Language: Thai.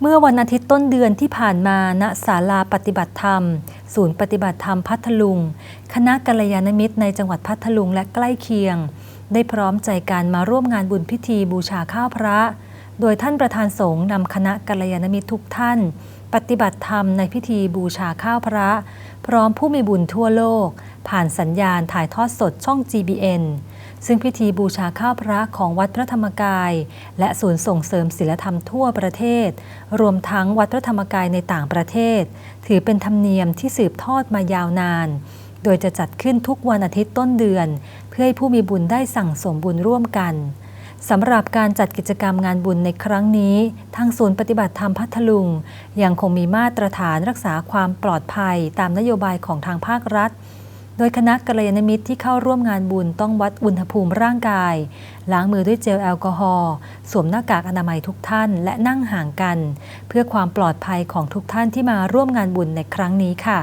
เมื่อวันอาทิตย์ต้นเดือนที่ผ่านมาณศาลาปฏิบัติธรรม ศูนย์ปฏิบัติธรรมพัทลุง คณะกัลยาณมิตรในจังหวัดพัทลุงและใกล้เคียง ได้พร้อมใจการมาร่วมงานบุญพิธีบูชาข้าวพระ โดยท่านประธานสงฆ์นำคณะกัลยาณมิตรทุกท่าน ปฏิบัติธรรมในพิธีบูชาข้าวพระ พร้อมผู้มีบุญทั่วโลก ผ่านสัญญาณถ่ายทอดสดช่อง GBN ซึ่งพิธีบูชาข้าวพระของวัดพระธรรมกาย และศูนย์ส่งเสริมศิลธรรมทั่วประเทศ รวมทั้งวัดพระธรรมกายในต่างประเทศ ถือเป็นธรรมเนียมที่สืบทอดมายาวนาน โดยจะจัดขึ้นทุกวันอาทิตย์ต้นเดือน เพื่อให้ผู้มีบุญได้สั่งสมบุญร่วมกันสำหรับการจัดกิจกรรมงานบุญในครั้งนี้ ทางศูนย์ปฏิบัติธรรมพัทลุง ยังคงมีมาตรฐานรักษาความปลอดภัยตามนโยบายของทางภาครัฐ โดยคณะกัลยาณมิตรที่เข้าร่วมงานบุญต้องวัดอุณหภูมิร่างกาย ล้างมือด้วยเจลแอลกอฮอล์สวมหน้ากากอนามัยทุกท่านและนั่งห่างกัน เพื่อความปลอดภัยของทุกท่านที่มาร่วมงานบุญในครั้งนี้ค่ะ